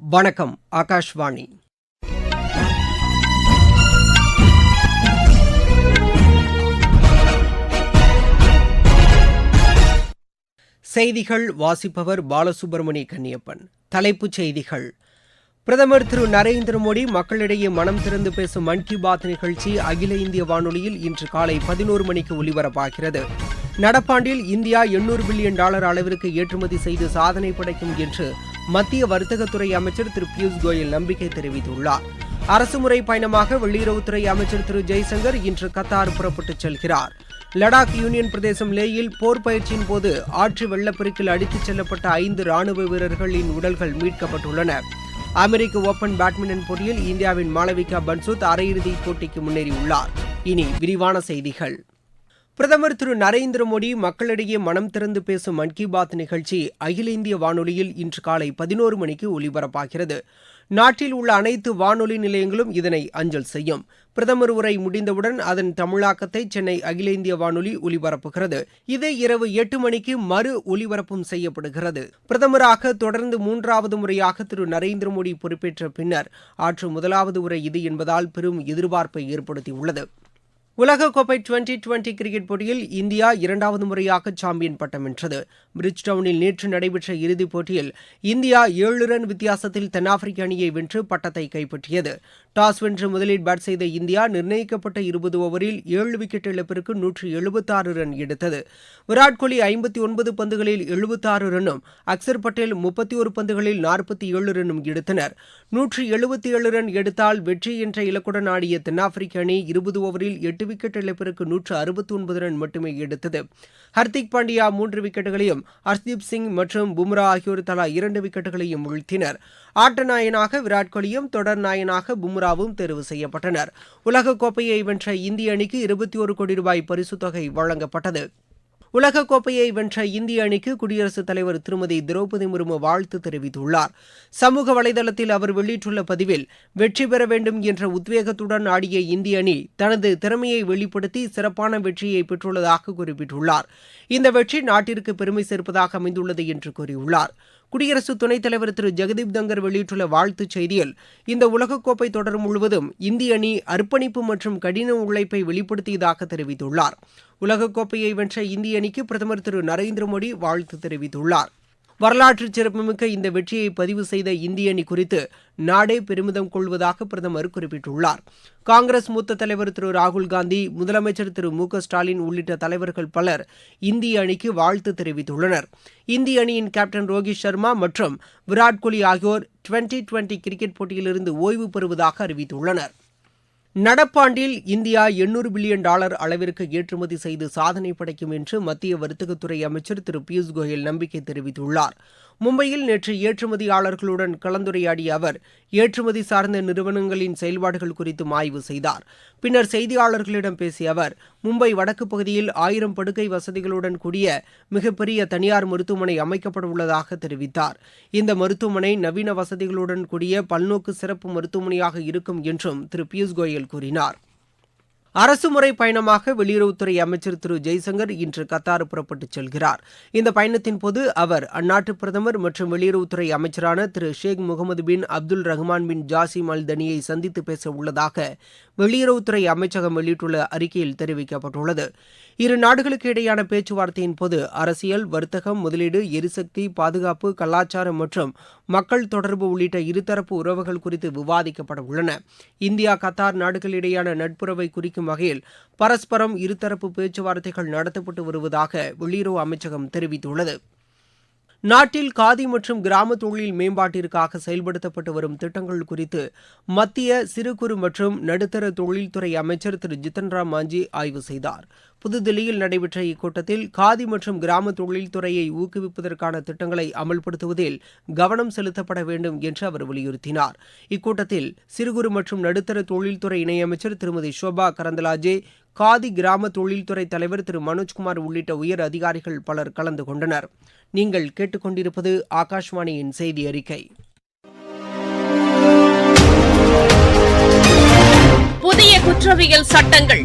வணக்கம் ஆகாஷ்வாணி. செய்திகள் வாசிப்பவர் பாலசுப்பிரமணிய கன்னியப்பன். தலைப்புச் செய்திகள். பிரதமர் திரு நரேந்திர மோடி மக்களிடையே மனம் திறந்து பேசும் மன் கி பாத் நிகழ்ச்சி அகில இந்திய வானொலியில் இன்று காலை பதினோரு மணிக்கு ஒலிபரப்பாகிறது. நடப்பாண்டில் இந்தியா எண்ணூறு பில்லியன் டாலர் அளவிற்கு ஏற்றுமதி செய்து சாதனை படைக்கும் என்று மத்திய வர்த்தகத்துறை அமைச்சர் திரு பியூஷ் கோயல் நம்பிக்கை தெரிவித்துள்ளார். அரசுமுறை பயணமாக வெளியுறவுத்துறை அமைச்சர் திரு ஜெய்சங்கர் இன்று கத்தார் புறப்பட்டுச் செல்கிறார். லடாக் யூனியன் பிரதேசம் லேயில் போர் பயிற்சியின் போது ஆற்று வெள்ளப்பெருக்கில் அடித்துச் செல்லப்பட்ட ஐந்து ராணுவ வீரர்களின் உடல்கள் மீட்கப்பட்டுள்ளன. அமெரிக்க ஓபன் பேட்மிண்டன் போட்டியில் இந்தியாவின் மாளவிகா பன்சுத் அரையிறுதிப் போட்டிக்கு முன்னேறியுள்ளார். இனி விரிவான செய்திகள். பிரதமர் திரு நரேந்திர மோடி மக்களிடையே மனம் திறந்து பேசும் மன் கி பாத் நிகழ்ச்சி அகில இந்திய வானொலியில் இன்று காலை பதினோரு மணிக்கு ஒலிபரப்பாகிறது. நாட்டில் உள்ள அனைத்து வானொலி நிலையங்களும் இதனை அஞ்சல் செய்யும். பிரதமர் உரை முடிந்தவுடன் அதன் தமிழாக்கத்தை சென்னை அகில இந்திய வானொலி ஒலிபரப்புகிறது. இது இரவு எட்டு மணிக்கு மறு ஒலிபரப்பும் செய்யப்படுகிறது. பிரதமராக தொடர்ந்து மூன்றாவது முறையாக திரு நரேந்திர மோடி பொறுப்பேற்ற பின்னர் ஆற்று முதலாவது உரை இது என்பதால் பெரும் எதிர்பார்ப்பை ஏற்படுத்தியுள்ளது. உலகக்கோப்பை டுவெண்டி டுவெண்டி கிரிக்கெட் போட்டியில் இந்தியா இரண்டாவது முறையாக சாம்பியன் பட்டம் வென்றது. பிரிட்ஜ்டவுனில் நேற்று நடைபெற்ற இறுதிப் போட்டியில் இந்தியா ஏழு ரன் வித்தியாசத்தில் தென்னாப்பிரிக்க அணியை வென்று பட்டத்தை கைப்பற்றியது. டாஸ் வென்று முதலில் பேட் செய்த இந்தியா நிர்ணயிக்கப்பட்ட இருபது ஓவரில் ஏழு விக்கெட் இழப்பிற்கு நூற்று எழுபத்தாறு ரன் எடுத்தது. விராட் கோலி ஐம்பத்தி ஒன்பது பந்துகளில் எழுபத்தாறு ரன்னும் அக்சர் பட்டேல் முப்பத்தி ஒரு பந்துகளில் நாற்பத்தி ஏழு ரன்னும் எடுத்தனர். நூற்று எழுபத்தி ஏழு ரன் எடுத்தால் வெற்றி என்ற இலக்குடன் ஆடிய தென்னாப்பிரிக்க அணி இருபது ஓவரில் எட்டு விக்கெட் இழப்பிற்கு நூற்று அறுபத்தி ஒன்பது ரன் மட்டுமே எடுத்தது. ஹர்திக் பாண்டியா மூன்று விக்கெட்டுகளையும் ஹர்தீப் சிங் மற்றும் பும்ரா ஆகியோர் தலா இரண்டு விக்கெட்டுகளையும் வீழ்த்தினர். ஆட்ட நாயனாக விராட் கோலியும் தொடர் நாயனாக பும்ராவும் தேர்வு செய்யப்பட்டனர். உலகக்கோப்பையை வென்ற இந்திய அணிக்கு இருபத்தி ஒரு கோடி ரூபாய் பரிசுத் தொகை வழங்கப்பட்டது. உலகக்கோப்பையை வென்ற இந்திய அணிக்கு குடியரசுத் தலைவர் திருமதி திரௌபதி முர்மு வாழ்த்து தெரிவித்துள்ளார். சமூக வலைதளத்தில் அவர் வெளியிட்டுள்ள பதிவில் வெற்றி பெற வேண்டும் என்ற உத்வேகத்துடன் ஆடிய இந்திய அணி தனது திறமையை வெளிப்படுத்தி சிறப்பான வெற்றியை பெற்றுள்ளதாக குறிப்பிட்டுள்ளார். இந்த வெற்றி நாட்டிற்கு பெருமை சேர்ப்பதாக அமைந்துள்ளது என்று கூறியுள்ளார். குடியரசு துணைத் தலைவர் திரு. ஜெகதீப் தங்கர் வெளியிட்டுள்ள வாழ்த்துச் செய்தியில் இந்த உலகக்கோப்பை தொடர் முழுவதும் இந்திய அணி அர்ப்பணிப்பு மற்றும் கடின உழைப்பை வெளிப்படுத்தியதாக தெரிவித்துள்ளார். உலகக்கோப்பையை வென்ற இந்திய அணிக்கு பிரதமர் திரு நரேந்திர மோடி வாழ்த்து தெரிவித்துள்ளார். வரலாற்று சிறப்புமிக்க இந்த வெற்றியை பதிவு செய்த இந்திய அணி குறித்து நாடே பெருமிதம் கொள்வதாக பிரதமர் குறிப்பிட்டுள்ளார். காங்கிரஸ் மூத்த தலைவர் திரு ராகுல் காந்தி முதலமைச்சர் திரு மு ஸ்டாலின் உள்ளிட்ட தலைவர்கள் பலர் இந்திய அணிக்கு வாழ்த்து தெரிவித்துள்ளனர். இந்திய அணியின் கேப்டன் ரோஹித் சர்மா மற்றும் விராட் கோலி ஆகியோர் டுவெண்டி டுவெண்டி கிரிக்கெட் போட்டியிலிருந்து ஓய்வு பெறுவதாக அறிவித்துள்ளனர். நடப்பாண்டில் இந்தியா எண்ணூறு பில்லியன் டாலர் அளவிற்கு ஏற்றுமதி செய்து சாதனை படைக்கும் என்று மத்திய வர்த்தகத்துறை அமைச்சர் திரு பியூஷ் கோயல் நம்பிக்கை தெரிவித்துள்ளார். மும்பையில் நேற்று ஏற்றுமதியாளர்களுடன் கலந்துரையாடிய அவர் ஏற்றுமதி சார்ந்த நிறுவனங்களின் செயல்பாடுகள் குறித்தும் ஆய்வு செய்தார். பின்னர் செய்தியாளர்களிடம் பேசிய அவர் மும்பை வடக்கு பகுதியில் ஆயிரம் படுக்கை வசதிகளுடன் கூடிய மிகப்பெரிய தனியார் மருத்துவமனை அமைக்கப்பட உள்ளதாக தெரிவித்தார். இந்த மருத்துவமனை நவீன வசதிகளுடன் கூடிய பல்நோக்கு சிறப்பு மருத்துவமனையாக இருக்கும் என்றும் திரு பியூஷ் கோயல் கூறினார். அரசுமுறை பயணமாக வெளியுறவுத்துறை அமைச்சர் திரு. ஜெய்சங்கர் இன்று கத்தார் புறப்பட்டுச் செல்கிறார். இந்த பயணத்தின் போது அவர் அந்நாட்டு பிரதமர் மற்றும் வெளியுறவுத்துறை அமைச்சரான திரு. Sheikh Mohammed bin Abdul Rahman bin Jassim Al தனியை சந்தித்து பேச உள்ளதாக வெளியுறவுத்துறை அமைச்சகம் வெளியிட்டுள்ள அறிக்கையில் தெரிவிக்கப்பட்டுள்ளது. இரு நாடுகளுக்கு இடையேயான பேச்சுவார்த்தையின் போது அரசியல் வர்த்தகம் முதலீடு எரிசக்தி பாதுகாப்பு கலாச்சாரம் மற்றும் மக்கள் தொடர்பு உள்ளிட்ட இருதரப்பு உறவுகள் குறித்து விவாதிக்கப்பட உள்ளன. இந்தியா கத்தார் நாடுகளிடையேயான நட்புறவை குறிக்கும் வகையில் பரஸ்பரம் இருதரப்பு பேச்சுவார்த்தைகள் நடத்தப்பட்டு வருவதாக வெளியுறவு அமைச்சகம் தெரிவித்துள்ளது. நாட்டில் காதி மற்றும் கிராம தொழில் மேம்பாட்டிற்காக செயல்படுத்தப்பட்டு வரும் திட்டங்கள் குறித்து மத்திய சிறு குறு மற்றும் நடுத்தர தொழில்துறை அமைச்சர் திரு. ஜித்தன் ராம் மாஞ்சி ஆய்வு செய்தார். புதுதில்லியில் நடைபெற்ற இக்கூட்டத்தில் காதி மற்றும் கிராம தொழில்துறையை ஊக்குவிப்பதற்கான திட்டங்களை அமல்படுத்துவதில் கவனம் செலுத்தப்பட வேண்டும் என்று அவர் வலியுறுத்தினார். இக்கூட்டத்தில் சிறு குறு மற்றும் நடுத்தர தொழில்துறை இணையமைச்சர் திருமதி ஷோபா கரந்தலாஜே காதி கிராம தொழில்துறை தலைவர் திரு மனோஜ்குமார் உள்ளிட்ட உயர் அதிகாரிகள் பலர் கலந்து கொண்டனர். நீங்கள் கேட்டுக்கொண்டிருப்பது ஆகாஷ்வாணியின் செய்தி அறிக்கை. புதிய குற்றவியல் சட்டங்கள்.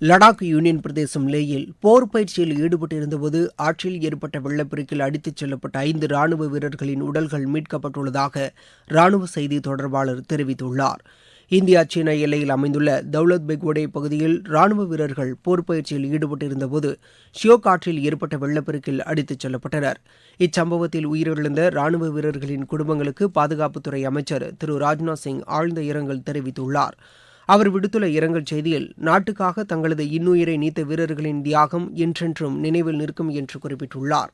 லடாக் யூனியன் பிரதேசம் லேயில் போர் பயிற்சியில் ஈடுபட்டிருந்தபோது ஆற்றில் ஏற்பட்ட வெள்ளப்பெருக்கில் அடித்துச் செல்லப்பட்ட ஐந்து ராணுவ வீரர்களின் உடல்கள் மீட்கப்பட்டுள்ளதாக ராணுவ செய்தி தொடர்பாளர் தெரிவித்துள்ளார். இந்தியா சீனா எல்லையில் அமைந்துள்ள தௌலத் பெக்வடே பகுதியில் ராணுவ வீரர்கள் போர் பயிற்சியில் ஈடுபட்டிருந்தபோது ஷியோக் ஆற்றில் ஏற்பட்ட வெள்ளப்பெருக்கில் அடித்துச் செல்லப்பட்டனர். இச்சம்பவத்தில் உயிரிழந்த ராணுவ வீரர்களின் குடும்பங்களுக்கு பாதுகாப்புத்துறை அமைச்சர் திரு ராஜ்நாத் சிங் ஆழ்ந்த இரங்கல் தெரிவித்துள்ளார். அவர் விடுத்துள்ள இரங்கல் செய்தியில் நாட்டுக்காக தங்களது இன்னுயிரை நீத்த வீரர்களின் தியாகம் என்றென்றும் நினைவில் நிற்கும் என்று குறிப்பிட்டுள்ளார்.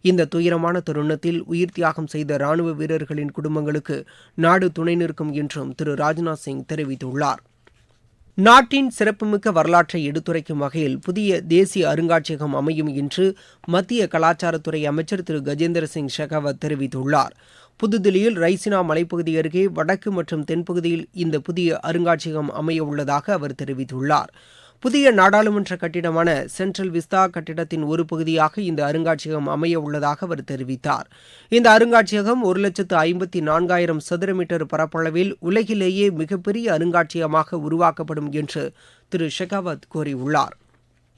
இந்த துயரமான தருணத்தில் உயிர் தியாகம் செய்த ராணுவ வீரர்களின் குடும்பங்களுக்கு நாடு துணை நிற்கும் என்றும் திரு. ராஜ்நாத் சிங் தெரிவித்துள்ளார். நாட்டின் சிறப்புமிக்க வரலாற்றை எடுத்துரைக்கும் வகையில் புதிய தேசிய அருங்காட்சியகம் அமையும் என்று மத்திய கலாச்சாரத்துறை அமைச்சர் திரு. கஜேந்திர சிங் ஷெகாவத் தெரிவித்துள்ளார். புதுதில்லியில் ரைசினா மலைப்பகுதி அருகே வடக்கு மற்றும் தென்பகுதியில் இந்த புதிய அருங்காட்சியகம் அமைய உள்ளதாக அவர் தெரிவித்துள்ளார். புதிய நாடாளுமன்ற கட்டிடமான சென்ட்ரல் விஸ்தா கட்டிடத்தின் ஒரு பகுதியாக இந்த அருங்காட்சியகம் அமைய உள்ளதாக அவர் தெரிவித்தார். இந்த அருங்காட்சியகம் ஒரு லட்சத்து ஐம்பத்தி நான்காயிரம் சதுர மீட்டர் பரப்பளவில் உலகிலேயே மிகப்பெரிய அருங்காட்சியகமாக உருவாக்கப்படும் என்று திரு ஷெகாவத் கூறியுள்ளார்.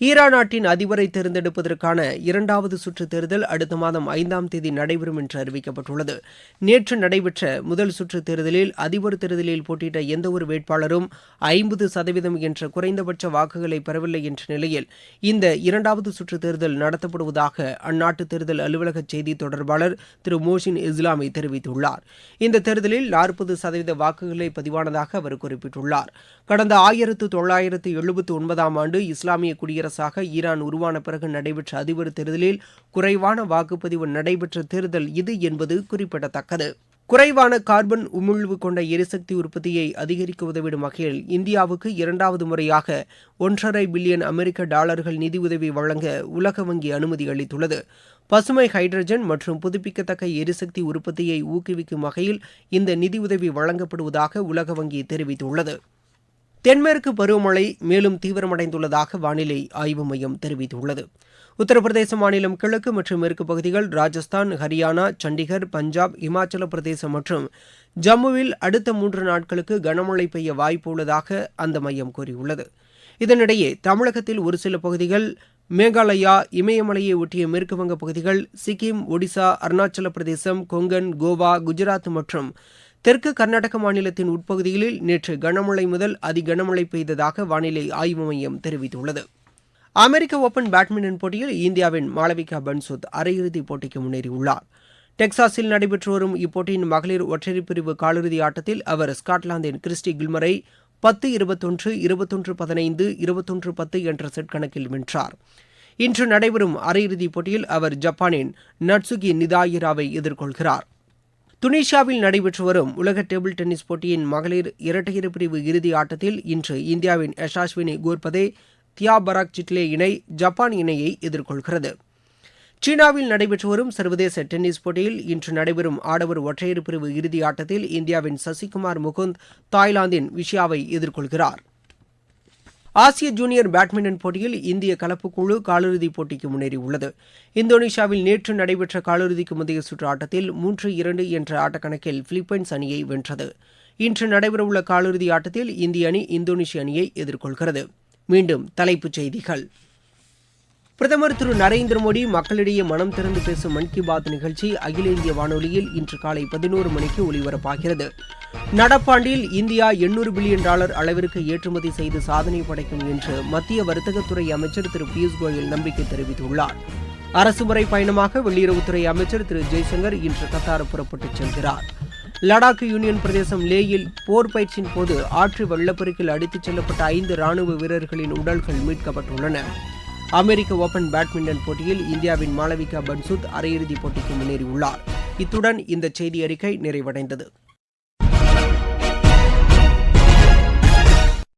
ஈரான் நாட்டின் அதிபரை தேர்ந்தெடுப்பதற்கான இரண்டாவது சுற்று தேர்தல் அடுத்த மாதம் ஐந்தாம் தேதி நடைபெறும் என்று அறிவிக்கப்பட்டுள்ளது. நேற்று நடைபெற்ற முதல் சுற்று தேர்தலில் அதிபர் தேர்தலில் போட்டியிட்ட எந்தவொரு வேட்பாளரும் ஐம்பது சதவீதம் என்ற குறைந்தபட்ச வாக்குகளை பெறவில்லை என்ற நிலையில் இந்த இரண்டாவது சுற்று தேர்தல் நடத்தப்படுவதாக அந்நாட்டு தேர்தல் அலுவலக செய்தி தொடர்பாளர் திரு மோஷின் இஸ்லாமி தெரிவித்துள்ளார். இந்த தேர்தலில் நாற்பது சதவீத வாக்குகளை பதிவானதாக அவர் குறிப்பிட்டுள்ளார். கடந்த ஆயிரத்து தொள்ளாயிரத்து எழுபத்து ஒன்பதாம் ஆண்டு இஸ்லாமிய குடியரசு அரசாக ஈரான் உருவான பிறகு நடைபெற்ற அதிபர் தேர்தலில் குறைவான வாக்குப்பதிவு நடைபெற்ற தேர்தல் இது என்பது குறிப்பிடத்தக்கது. குறைவான கார்பன் உமிழ்வு கொண்ட எரிசக்தி உற்பத்தியை அதிகரிக்க உதவிடும் வகையில் இந்தியாவுக்கு இரண்டாவது முறையாக ஒன்றரை பில்லியன் அமெரிக்க டாலர்கள் நிதியுதவி வழங்க உலக வங்கி அனுமதி அளித்துள்ளது. பசுமை ஹைட்ரஜன் மற்றும் புதுப்பிக்கத்தக்க எரிசக்தி உற்பத்தியை ஊக்குவிக்கும் வகையில் இந்த நிதியுதவி வழங்கப்படுவதாக உலக வங்கி தெரிவித்துள்ளது. தென்மேற்கு பருவமழை மேலும் தீவிரமடைந்துள்ளதாக வானிலை ஆய்வு மையம் தெரிவித்துள்ளது. உத்தரப்பிரதேச மாநிலம் கிழக்கு மற்றும் மேற்கு பகுதிகள் ராஜஸ்தான் ஹரியானா சண்டிகர் பஞ்சாப் இமாச்சல பிரதேசம் மற்றும் ஜம்முவில் அடுத்த மூன்று நாட்களுக்கு கனமழை பெய்ய வாய்ப்பு உள்ளதாக அந்த மையம் கூறியுள்ளது. இதனிடையே தமிழகத்தில் ஒரு சில பகுதிகள் மேகாலயா இமயமலையை ஒட்டிய மேற்குவங்க பகுதிகள் சிக்கிம் ஒடிசா அருணாச்சல பிரதேசம் கொங்கன் கோவா குஜராத் மற்றும் தெற்கு கர்நாடக மாநிலத்தின் உட்பகுதிகளில் நேற்று கனமழை முதல் அதி கனமழை பெய்ததாக வானிலை ஆய்வு மையம் தெரிவித்துள்ளது. அமெரிக்க ஓபன் பேட்மிண்டன் போட்டியில் இந்தியாவின் மாளவிகா பன்சுத் அரையிறுதிப் போட்டிக்கு முன்னேறியுள்ளார். டெக்சாஸில் நடைபெற்று வரும் இப்போட்டியின் மகளிர் ஒற்றையர் பிரிவு காலிறுதி ஆட்டத்தில் அவர் ஸ்காட்லாந்தின் கிறிஸ்டி கில்மரை பத்து இருபத்தொன்று இருபத்தொன்று பதினைந்து இருபத்தொன்று பத்து என்ற செட் கணக்கில் வென்றார். இன்று நடைபெறும் அரையிறுதிப் போட்டியில் அவர் ஜப்பானின் நட்சுகி நிதாயிராவை எதிர்கொள்கிறார். துனிஷியாவில் நடைபெற்று வரும் உலக டேபிள் டென்னிஸ் போட்டியின் மகளிர் இரட்டையர் பிரிவு இறுதி ஆட்டத்தில் இன்று இந்தியாவின் யஷாஸ்வினி கோர்பதே தியா பராக் சிட்லே இணை ஜப்பான் இணையை எதிர்கொள்கிறது. சீனாவில் நடைபெற்று வரும் சர்வதேச டென்னிஸ் போட்டியில் இன்று நடைபெறும் ஆடவர் ஒற்றையர் பிரிவு இறுதி ஆட்டத்தில் இந்தியாவின் சசிகுமார் முகுந்த் தாய்லாந்தின் விஷயாவை எதிர்கொள்கிறார். ஆசிய ஜூனியர் பேட்மிண்டன் போட்டியில் இந்திய கலப்பு குழு காலிறுதிப் போட்டிக்கு முன்னேறியுள்ளது. இந்தோனேஷியாவில் நேற்று நடைபெற்ற காலிறுதிக்கு முந்தைய சுற்று ஆட்டத்தில் மூன்று இரண்டு என்ற ஆட்டக்கணக்கில் பிலிப்பைன்ஸ் அணியை வென்றது. இன்று நடைபெறவுள்ள காலிறுதி ஆட்டத்தில் இந்திய அணி இந்தோனேஷிய அணியை எதிர்கொள்கிறது. மீண்டும் தலைப்புச் செய்திகள். பிரதமர் திரு நரேந்திர மோடி மக்களிடையே மனம் திறந்து பேசும் மன் கி பாத் நிகழ்ச்சி அகில இந்திய வானொலியில் இன்று காலை பதினோரு மணிக்கு ஒலிபரப்பாகிறது. நடப்பாண்டில் இந்தியா எண்ணூறு பில்லியன் டாலர் அளவிற்கு ஏற்றுமதி செய்து சாதனை படைக்கும் என்று மத்திய வர்த்தகத்துறை அமைச்சர் திரு பியூஷ் கோயல் நம்பிக்கை தெரிவித்துள்ளார். அரசுமுறை பயணமாக வெளியுறவுத்துறை அமைச்சர் திரு ஜெய்சங்கர் இன்று கத்தார் புறப்பட்டுச் செல்கிறார். லடாக் யூனியன் பிரதேசம் லேயில் போர் பயிற்சியின் போது ஆற்று வெள்ளப்பெருக்கில் அடித்துச் செல்லப்பட்ட ஐந்து ராணுவ வீரர்களின் உடல்கள் மீட்கப்பட்டுள்ளன. அமெரிக்க ஓபன் பேட்மிண்டன் போட்டியில் இந்தியாவின் மாளவிகா பன்சுத் அரையிறுதிப் போட்டிக்கு முன்னேறியுள்ளார். இத்துடன் இந்த செய்தி அறிக்கை நிறைவடைந்தது.